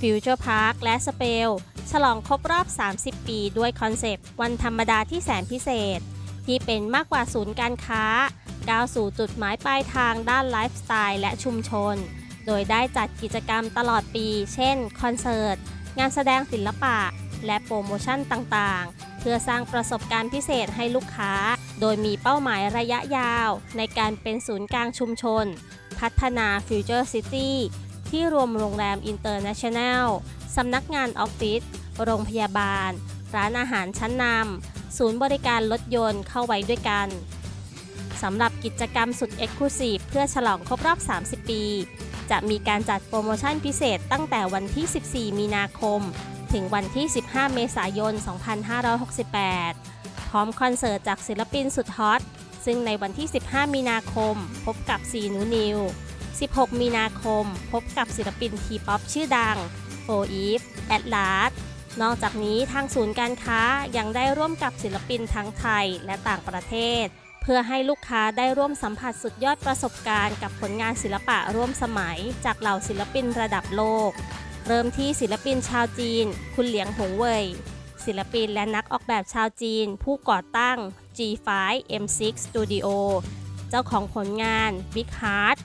Future Park และ Spell ฉลองครบรอบ 30 ปีด้วยคอนเซปต์วันธรรมดาที่แสนพิเศษ ที่เป็นมากกว่าศูนย์การค้า ก้าวสู่จุดหมายปลายทางด้านไลฟ์สไตล์และชุมชน โดยได้จัดกิจกรรมตลอดปี เช่น คอนเสิร์ต งานแสดงศิลปะ และโปรโมชั่นต่างๆ เพื่อสร้างประสบการณ์พิเศษให้ลูกค้า โดยมีเป้าหมายระยะยาว ในการเป็นศูนย์กลางชุมชน พัฒนา Future City ที่รวมโรงแรม International สำนักงานออฟฟิศ โรงพยาบาล ร้านอาหารชั้นนำ ศูนย์บริการรถยนต์เข้าไว้ด้วยกันสำหรับกิจกรรมสุด Exclusive เพื่อฉลองครบรอบ 30 ปี จะมีการจัดโปรโมชั่นพิเศษตั้งแต่วันที่ 14 มีนาคม ถึงวันที่ 15 เมษายน 2568 พร้อมคอนเสิร์ตจากศิลปินสุดฮอต ซึ่งในวันที่ 15 มีนาคม พบกับซีนูนิว 16 มีนาคม พบกับศิลปินทีป๊อปชื่อดังโฟอีฟแอดลาสนอกจากนี้ทางศูนย์การค้ายังได้ร่วมกับศิลปินทั้งไทยและต่างประเทศ เพื่อให้ลูกค้าได้ร่วมสัมผัสสุดยอดประสบการณ์กับผลงานศิลปะร่วมสมัย จากเหล่าศิลปินระดับโลก เริ่มที่ศิลปินชาวจีน คุณเหลียงหงเว่ยศิลปินและนักออกแบบชาวจีน ผู้ก่อตั้ง G5 M6 Studio เจ้าของผลงาน Big Heart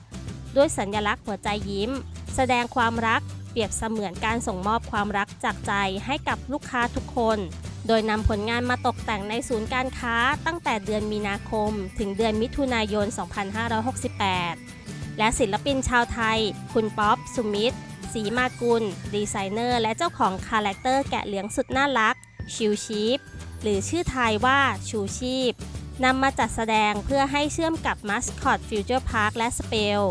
ด้วยสัญลักษณ์หัวใจยิ้ม แสดงความรักเปรียบเสมือนการส่งมอบความรักจากใจให้กับลูกค้าทุกคน โดยนำผลงานมาตกแต่งในศูนย์การค้าตั้งแต่เดือนมีนาคม ถึงเดือนมิถุนายน 2568 และศิลปินชาวไทย คุณป๊อป สุมิตรศรีมากุล ดีไซเนอร์ และเจ้าของคาแรคเตอร์แกะเหลืองสุดน่ารัก ชิวชีพ หรือชื่อไทยว่าชูชีพนำมาจัดแสดงเพื่อให้เชื่อมกับมัสคอตฟิวเจอร์พาร์คและสเปล